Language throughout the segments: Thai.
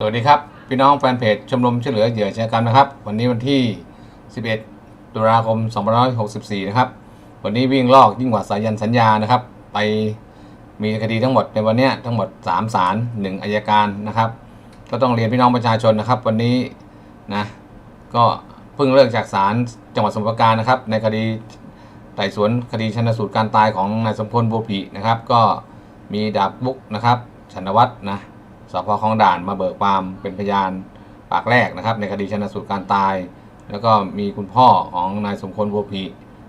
สวัสดีครับ พี่น้องแฟนเพจชมรมช่วยเหลือเหยื่ออาชญากรรมนะครับ วันนี้วันที่ 11 ตุลาคม 2564 นะครับ วันนี้วิ่งลอกยิ่งกว่าสายันสัญญานะครับ ไปมีคดีทั้งหมดในวันนี้ทั้งหมด 3 ศาล1อายการนะครับ ก็ต้องเรียนพี่น้องประชาชนนะครับ วันนี้นะก็เพิ่งเลิกจากศาลจังหวัดสมุทรปราการนะครับ ในคดีไต่สวนคดีชันสูตรการตายของนายสมพลบัวผีนะครับ ก็มีดาบบุกนะครับชนวัฒน์นะ สพคลองด่านมาเบิกความเป็นพยานปากแรกนะครับ ในคดีชนสูตรการตาย แล้วก็มีคุณพ่อของนายสมควรบัวพี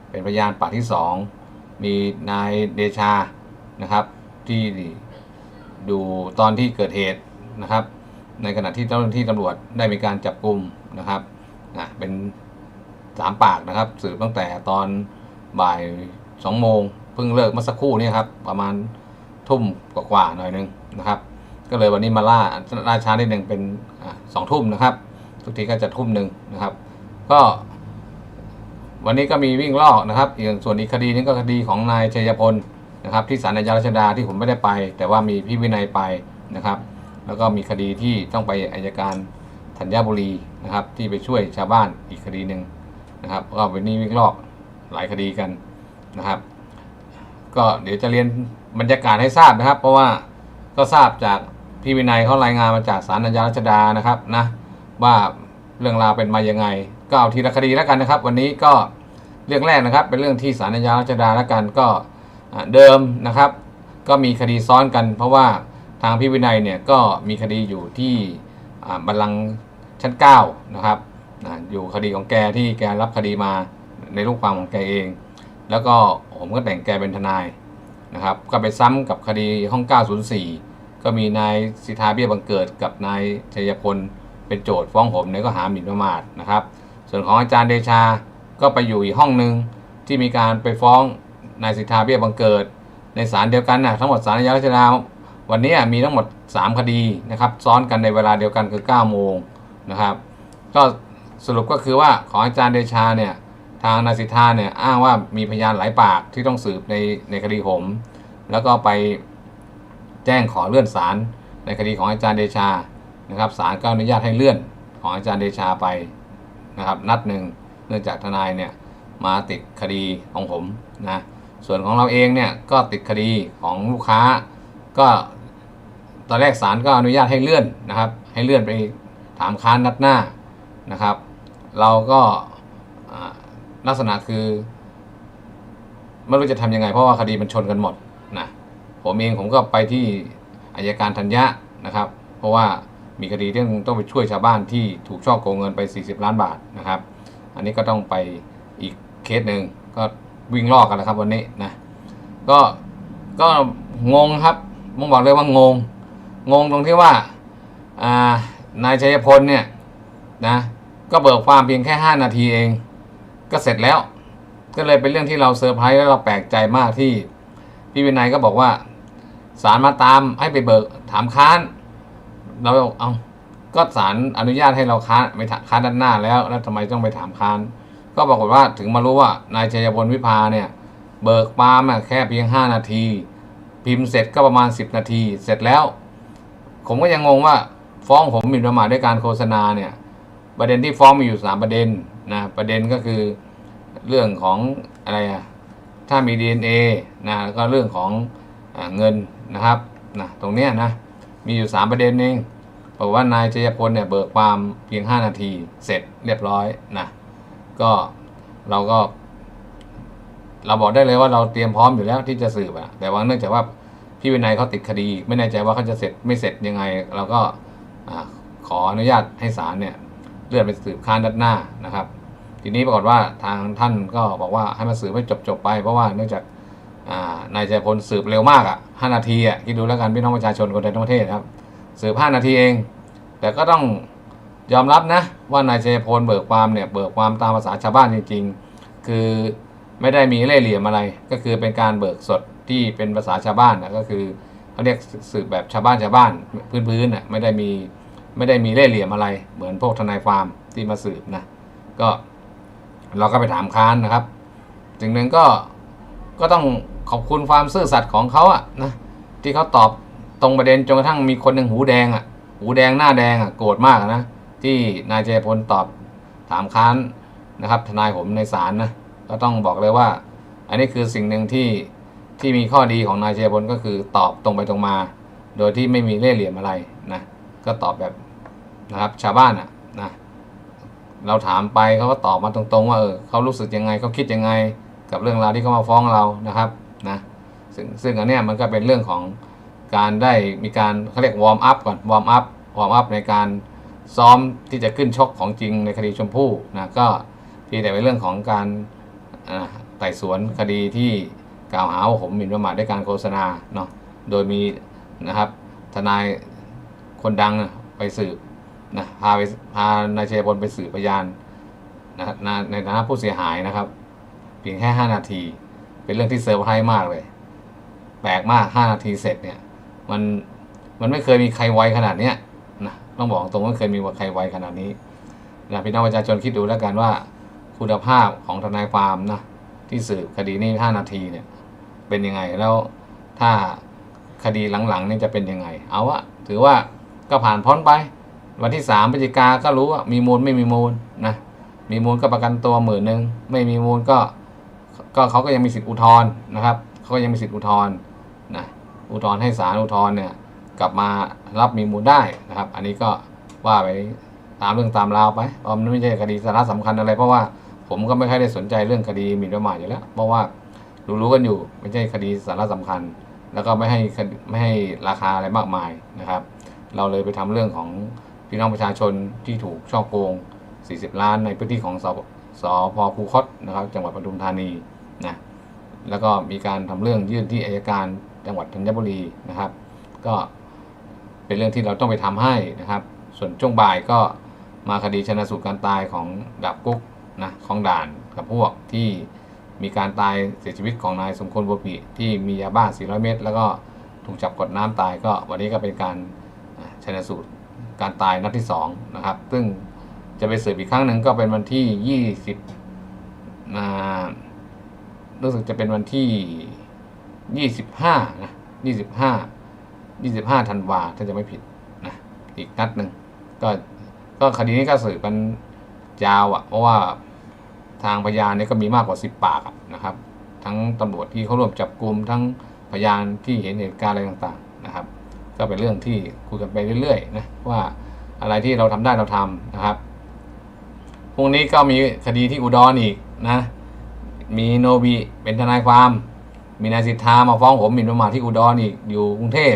เป็นพยานปากที่สองมีนายเดชานะครับที่ดูตอนที่เกิดเหตุนะครับ ในขณะที่เจ้าหน้าที่ตำรวจได้มีการจับกลุ่มนะครับนะเป็นสามปากนะครับ สืบตั้งแต่ตอนบ่ายสองโมงเพิ่งเลิกเมื่อสักครู่นี้ครับ ประมาณทุ่มกว่าๆหน่อยนึงนะครับ ก็เลยวันนี้มาล่าล่าช้านิดหนึ่งเป็นสองทุ่มนะครับ ทุกทีก็จะทุ่มหนึ่งนะครับ ก็วันนี้ก็มีวิ่งลอกนะครับอีกส่วนอีกคดีนึงก็คดีของนายชัยพลนะครับ ที่ศาลอาญารัชดาที่ผมไม่ได้ไป แต่ว่ามีพี่วินัยไปนะครับ แล้วก็มีคดีที่ต้องไปอายการธัญบุรีนะครับ ที่ไปช่วยชาวบ้านอีกคดีหนึ่งนะครับ ก็วันนี้วิ่งลอกหลายคดีกันนะครับ ก็เดี๋ยวจะเรียนบรรยากาศให้ทราบนะครับ เพราะว่าก็ทราบจาก พี่วินัยเขารายงานมาจากศาลอาญารัชดานะครับนะว่าเรื่องราวเป็นมายังไง ก็เอาทีละคดีแล้วกันนะครับ วันนี้ก็เรื่องแรกนะครับ เป็นเรื่องที่ศาลอาญารัชดาแล้วกันก็เดิมนะครับ ก็มีคดีซ้อนกัน เพราะว่าทางพี่วินัยเนี่ยก็มีคดีอยู่ที่บัลลังก์ชั้น9นะครับอยู่คดีของแกที่แกรับคดีมาในลูกความของแกเอง แล้วก็ผมก็แต่งแกเป็นทนายนะครับ ก็ไปซ้ำกับคดีห้อง 904 ก็มีนายสิทธาเบี้ยบังเกิดกับนายชัยพลเป็นโจทย์ฟ้องผมในข้อหาหมิ่นประมาทนะครับ ส่วนของอาจารย์เดชาก็ไปอยู่อีกห้องหนึ่งที่มีการไปฟ้องนายสิทธาเบี้ยบังเกิด ในศาลเดียวกันนะทั้งหมดศาลอาญารัชดาวันนี้มีทั้งหมด 3 คดีนะครับซ้อนกันในเวลาเดียวกันคือ9โมงนะครับ ก็สรุปก็คือว่าของอาจารย์เดชาเนี่ยทางนายสิทธาเนี่ยอ้างว่ามีพยานหลายปากที่ต้องสืบในในคดีผม แล้วก็ไป จ้งขอเลื่อนศาลในคดีของอาจารย์เดชานะครับศาลก็อนุญาตให้เลื่อนของอาจารย์เดชาไปนะครับ นัดหนึ่งเนื่องจากทนายเนี่ยมาติดคดีของผมนะส่วนของเราเองเนี่ยก็ติดคดีของลูกค้า ก็ตอนแรกศาลก็อนุญาตให้เลื่อนนะครับ ให้เลื่อนไปถามค้านนัดหน้านะครับ เราก็ลักษณะคือไม่รู้จะทำยังไงเพราะว่าคดีมันชนกันหมด ผมเองผมก็ไปที่อายการธัญญะนะครับ เพราะว่ามีคดีที่ต้องไปช่วยชาวบ้านที่ถูกช่อโกงเงินไป 40 ล้านบาทนะครับ อันนี้ก็ต้องไปอีกเคสหนึ่งก็วิ่งลอกกันแล้วครับวันนี้นะก็ก็งงครับผมบอกเลยว่างง งงตรงที่ว่าอ่า นายชัยพลเนี่ยนะก็เบิกความเพียงแค่ 5 นาทีเอง ก็เสร็จแล้ว ก็เลยเป็นเรื่องที่เราเซอร์ไพรส์และเราแปลกใจมากที่พี่วินัยก็บอกว่า ศาลมาตามให้ไปเบิกถามค้าน เราเอาก็ศาลอนุญาตให้เราค้านไปค้านด้านหน้าแล้ว แล้วทำไมต้องไปถามค้าน ก็บอกฏว่าถึงมารู้ว่านายชัยพลวิภาเนี่ย เบิกความแค่เพียง 5 นาที พิมพ์เสร็จก็ประมาณ 10 นาที เสร็จแล้ว ผมก็ยังงงว่าฟ้องผมหมิ่นประมาทด้วยการโฆษณาเนี่ย ประเด็นที่ฟ้องมีอยู่ 3 ประเด็นนะประเด็นก็คือเรื่องของอะไรอะถ้ามี DNA นะแล้วก็เรื่องของ เงินนะครับนะตรงเนี้ยนะมีอยู่ 3 ประเด็นเองบอกว่านายชัยพลเนี่ยเบิกความเพียง 5 นาทีเสร็จเรียบร้อยนะก็เราก็ เราบอกได้เลยว่าเราเตรียมพร้อมอยู่แล้วที่จะสืบอะแต่ว่าเนื่องจากว่าพี่วินัยเขาติดคดี ไม่แน่ใจว่าเขาจะเสร็จไม่เสร็จยังไง เราก็ขออนุญาตให้ศาลเนี่ยเลื่อนไปสืบค้านด้านหน้านะครับ ทีนี้ปรากฏว่าทางท่านก็บอกว่าให้มาสืบให้จบๆไปเพราะว่าเนื่องจาก นายชัยพลสืบเร็วมากอะห้านาทีอะคิดดูแล้วกันพี่น้องประชาชนคนไทยทั้งประเทศครับ สืบห้านาทีเอง แต่ก็ต้องยอมรับนะว่านายชัยพลเบิกความเนี่ยเบิกความตามภาษาชาวบ้านจริง ๆ คือไม่ได้มีเล่ห์เหลี่ยมอะไร ก็คือเป็นการเบิกสดที่เป็นภาษาชาวบ้านนะก็คือเขาเรียกสืบแบบชาวบ้านชาวบ้านพื้นๆน่ะไม่ได้มีไม่ได้มีเล่ห์เหลี่ยมอะไร เหมือนพวกทนายความที่มาสืบนะก็เราก็ไปถามค้านนะครับสิ่งหนึ่งก็ก็ต้อง ขอบคุณความซื่อสัตย์ของเขาอะนะที่เขาตอบตรงประเด็นจนกระทั่งมีคนหนึ่งหูแดงอะหูแดงหน้าแดงอะโกรธมากนะที่นายเจพลตอบถามค้านนะครับทนายผมในศาลนะก็ต้องบอกเลยว่า อันนี้คือสิ่งหนึ่งที่ที่มีข้อดีของนายเจพลก็คือตอบตรงไปตรงมา โดยที่ไม่มีเล่ห์เหลี่ยมอะไรนะก็ตอบแบบนะครับชาวบ้านอะนะเราถามไปเขาก็ตอบมาตรงๆ ว่าเออเขารู้สึกยังไงเขาคิดยังไง กับเรื่องราวที่เขามาฟ้องเรานะครับ นะซึ่งซึ่งอันเนี้ยมันก็เป็นเรื่องของการได้มีการเขาเรียกวอร์มอัพก่อนวอร์มอัพวอร์มอัพในการซ้อมที่จะขึ้นชกของจริงในคดีชมพู่นะก็เพียงแต่เป็นเรื่องของการไต่สวนคดีที่กล่าวหาว่าผมหมิ่นประมาทด้วยการโฆษณาเนาะโดยมีนะครับทนายคนดังไปสืบนะพาไปพานายชัยพลไปสืบพยานนะนะในฐานะผู้เสียหายนะครับ เพียงแค่ 5 นาที เป็นเรื่องที่เซอร์ไพรส์มากเลย แปลกมาก 5 นาทีเสร็จเนี่ย มันมันไม่เคยมีใครไวขนาดเนี้ยนะต้องบอกตรงว่าไม่เคยมีใครไวขนาดนี้นะพี่น้องประชาชนคิดดูแล้วกันว่าคุณภาพของทนายความนะที่สืบคดีนี้5นาทีเนี่ย เป็นยังไงแล้วถ้าคดีหลังๆนี่จะเป็นยังไง เอาวะถือว่าก็ผ่านพ้นไป วันที่สามพฤศจิกาก็รู้ว่ามีมูลไม่มีมูลนะมีมูลก็ประกันตัวหมื่นหนึ่งไม่มีมูลก็ ก็เขาก็ยังมีสิทธิอุทธรณ์นะครับเขาก็ยังมีสิทธิอุทธรณ์นะอุทธรณ์ให้ศาลอุทธรณ์เนี่ยกลับมารับมีมูลได้นะครับ อันนี้ก็ว่าไปตามเรื่องตามราวไปเพราะมันไม่ใช่คดีสาระสำคัญอะไร เพราะว่าผมก็ไม่ค่อยได้สนใจเรื่องคดีหมิ่นประมาทอยู่แล้ว เพราะว่ารู้ๆกันอยู่ไม่ใช่คดีสาระสำคัญ แล้วก็ไม่ให้ไม่ให้ราคาอะไรมากมายนะครับ เราเลยไปทำเรื่องของพี่น้องประชาชนที่ถูกช่อโกง 40 ล้านในพื้นที่ของส สพคูคตนะครับ จังหวัดปทุมธานีนะแล้วก็มีการทำเรื่องยื่นที่อายการจังหวัดธัญบุรีนะครับ ก็เป็นเรื่องที่เราต้องไปทำให้นะครับ ส่วนช่วงบ่ายก็มาคดีชนะสูตรการตายของดาบกุ๊กนะของด่านกับพวกที่มีการตายเสียชีวิตของนายสมควรบัวปีที่มียาบ้า 400 เม็ดแล้วก็ถูกจับกดน้ำตายก็วันนี้ก็เป็นการชนะสูตรการตายนัดที่สองนะครับ ซึ่ง จะไปสืบอีกครั้งหนึ่งก็เป็นวันที่ยี่สิบรู้สึกจะเป็นวันที่ยี่สิบห้านะยี่สิบห้ายี่สิบห้าธันวาถ้าจะไม่ผิดนะอีกนัดหนึ่งก็ก็คดีนี้ก็สืบมันยาวอะ่ะ เพราะว่าทางพยานเนี่ยก็มีมากกว่าสิบปากะนะครับ ทั้งตำรวจที่เขาร่วมจับกลุ่มทั้งพยานที่เห็นเหตุการณ์อะไรต่างๆนะครับ ก็เป็นเรื่องที่คุยกันไปเรื่อยๆนะว่าอะไรที่เราทำได้เราทำนะครับ รุ่งนี้ก็มีคดีที่อุดรอีกนะ มีโนบิเป็นทนายความ มีนายสิทธามาฟ้องผมหมิ่นประมาทที่อุดรอีกอยู่กรุงเทพ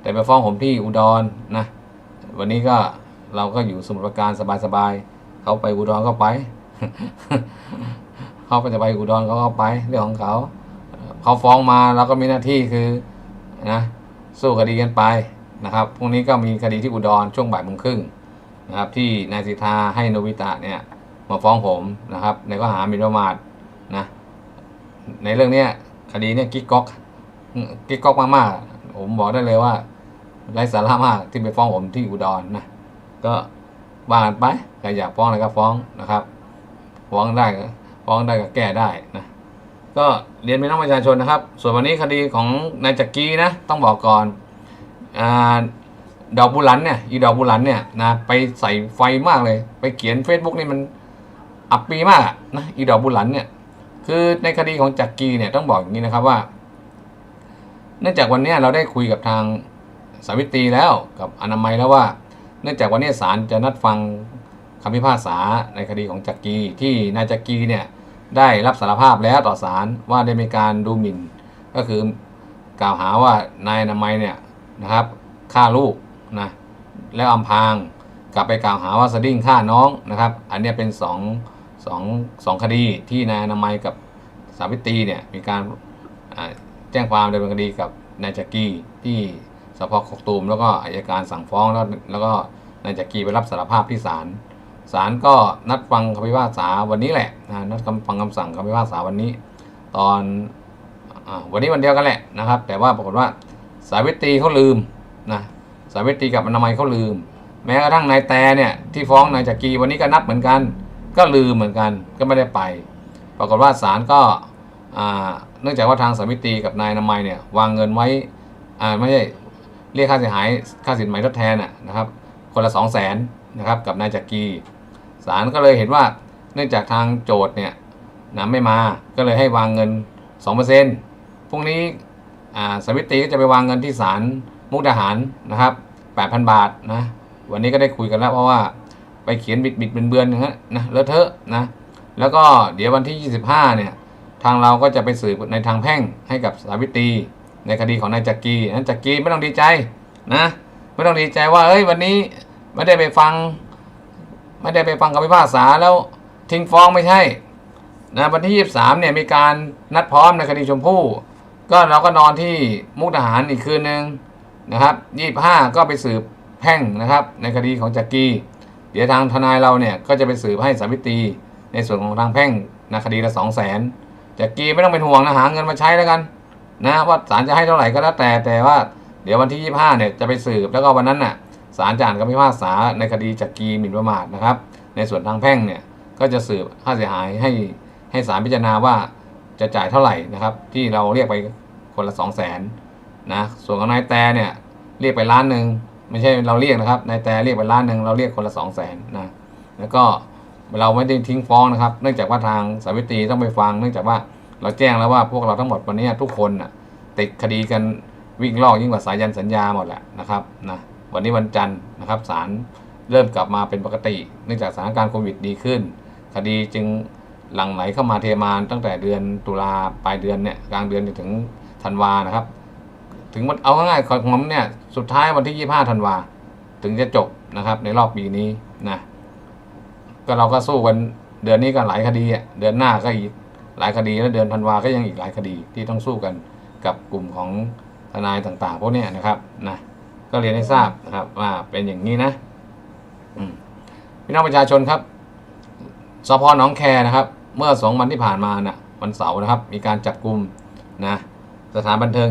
แต่ไปฟ้องผมที่อุดรนะ วันนี้ก็เราก็อยู่สมุทรปราการสบายๆเขาไปอุดรก็ไป เขาไปจะไปอุดรเขาก็ไปเรื่องของเขา เขาฟ้องมาเราก็มีหน้าที่คือนะสู้คดีกันไปนะครับ พรุ่งนี้ก็มีคดีที่อุดรช่วงบ่ายโมงครึ่งนะครับที่นายสิทธาให้โนบิตะเนี่ย มาฟ้องผมนะครับ ในข้อหาหมิ่นประมาทนะในเรื่องเนี้ยคดีเนี่ยกิ๊กก๊อกกิ๊กก๊อกมากๆผมบอกได้เลยว่าไร้สาระมากที่ไปฟ้องผมที่อุดรนะก็ว่ากันไปใครอยากฟ้องอะไรก็ฟ้องนะครับฟ้องได้ก็ฟ้องได้ก็แก้ได้นะก็เรียนพี่น้องประชาชนนะครับ ส่วนวันนี้คดีของนายจักรีนะต้องบอกก่อนอาดอกบุหลันเนี่ยอีดอกบุหลันเนี่ยนะไปใส่ไฟมากเลย ไปเขียน Facebook นี่มัน อับปีมากนะอีดอกบุหลันเนี่ยคือในคดีของจักรีเนี่ยต้องบอกอย่างนี้นะครับว่า เนื่องจากวันนี้เราได้คุยกับทางสาวิตรีแล้วกับอนามัยแล้วว่า เนื่องจากวันนี้ศาลจะนัดฟังคำพิพากษาในคดีของจักรีที่นายจักรีเนี่ยได้รับสารภาพแล้วต่อศาลว่าได้มีการดูหมิ่น ก็คือกล่าวหาว่านายอนามัยเนี่ยนะครับฆ่าลูกนะแล้วอำพางกลับไปกล่าวหาว่าสดิ้งฆ่าน้องนะครับ อันนี้เป็นสอง สองสองคดีที่นายอนามัยกับสาวิตรีเนี่ยมีการแจ้งความดำเนินคดีกับนายจักรีที่สพกกตูมแล้วก็อายการสั่งฟ้องแล้วแล้วก็นายจักรีไปรับสารภาพที่ศาลศาลก็นัดฟังคำพิพากษาวันนี้แหละนัดคำฟังคำสั่งคำพิพากษาวันนี้ ตอนอวันนี้วันเดียวกันแหละนะครับ แต่ว่าปรากฏว่าสาวิตรีเขาลืมนะสาวิตรีกับอนามัยเขาลืม แม้กระทั่งนายแต่เนี่ยที่ฟ้องนายจักรีวันนี้ก็นัดเหมือนกัน ก็ลืมเหมือนกันก็ไม่ได้ไป ปรากฏว่าศาลก็เนื่องจากว่าทางสาวิตรีกับนายนามัยเนี่ยวางเงินไว้ไม่ใช่เรียกค่าเสียหายค่าสินไหมทดแทนนะครับ คนละสองแสนนะครับกับนายจักรีศาลก็เลยเห็นว่าเนื่องจากทางโจทย์เนี่ยนะไม่มาก็เลยให้วางเงิน 2%พรุ่งนี้สวิตรีก็จะไปวางเงินที่ศาลมุกดาหารนะครับ 8,000 บาทนะวันนี้ก็ได้คุยกันแล้วเพราะว่า ไปเขียนบิดบิดเบือนเบือนนั้นนะเลอะเทอะนะแล้วก็เดี๋ยววันที่ 25 เนี่ย ทางเราก็จะไปสืบในทางแพ่งให้กับสาวิตรีในคดีของนายจักรีนั้นจักรีไม่ต้องดีใจนะไม่ต้องดีใจว่าเอ้ยวันนี้ไม่ได้ไปฟัง ไม่ได้ไปฟังคำพิพากษาแล้วทิ้งฟ้องไม่ใช่นะวันที่ 23 เนี่ยมีการนัดพร้อมในคดีชมพู่ก็เราก็นอนที่มุกดาหารอีกคืนหนึ่งนะครับ 25 ก็ไปสืบแพ่งนะครับ ในคดีของจักรี เดี๋ยวทางทนายเราเนี่ยก็จะไปสืบให้สาวิตรีในส่วนของทางแพ่งนะคดีละ2 0 0 0 0นจักรีไม่ต้องเป็นห่วงนะหาเงินมาใช้แล้วกันนะว่าศาลจะให้เท่าไหร่ก็แล้วแต่แต่ว่าเดี๋ยววันที่ 25 เนี่ยจะไปสืบแล้วก็วันนั้นน่ะศาลจะอ่านคำพิพากษาในคดีจักรีหมิ่นประมาทนะครับ ในส่วนทางแพ่งเนี่ยก็จะสืบค่าเสียหายให้ให้ศาลพิจารณาว่าจะจ่ายเท่าไหร่นะครับ ที่เราเรียกไปคนละ 2 0 0 0 0นนะส่วนของนายแต่เนี่ยเรียกไปล้านหนึ่ง ไม่ใช่เราเรียกนะครับนายแต่เรียกไปล้านหนึ่งเราเรียกคนละ2 0 0 0 0นนะแล้วก็เราไม่ได้ทิ้งฟ้องนะครับ เนื่องจากว่าทางสาวิตรีต้องไปฟัง เนื่องจากว่าเราแจ้งแล้วว่าพวกเราทั้งหมดวันนี้ทุกคนน่ะติดคดีกันวิ่งลอกยิ่งกว่าสายันสัญญาหมดแหละนะครับนะวันนี้วันจันทร์นะครับศาลเริ่มกลับมาเป็นปกติ เนื่องจากสถานการณ์โควิดดีขึ้น คดีจึงหลั่งไหลเข้ามาเทมานตั้งแต่เดือนตุลาปลายเดือนเนี่ยกลางเดือนจนถึงธันวานะครับ ถึงวันเอาง่ายๆของผมเนี่ยสุดท้ายวันที่ 25ธันวาถึงจะจบนะครับ ในรอบปีนี้นะก็เราก็สู้กันเดือนนี้ก็หลายคดีอะเดือนหน้าก็อีกหลายคดีแล้วเดือนธันวาก็ยังอีกหลายคดีที่ต้องสู้กันกับกลุ่มของทนายต่างๆพวกนี้นะครับนะก็เรียนให้ทราบนะครับ ว่าเป็นอย่างนี้นะพี่น้องประชาชนครับสพหนองแคนะครับ เมื่อสองวันที่ผ่านมานะ่ะวันเสาร์นะครับ มีการจับกลุ่มนะสถานบันเทิง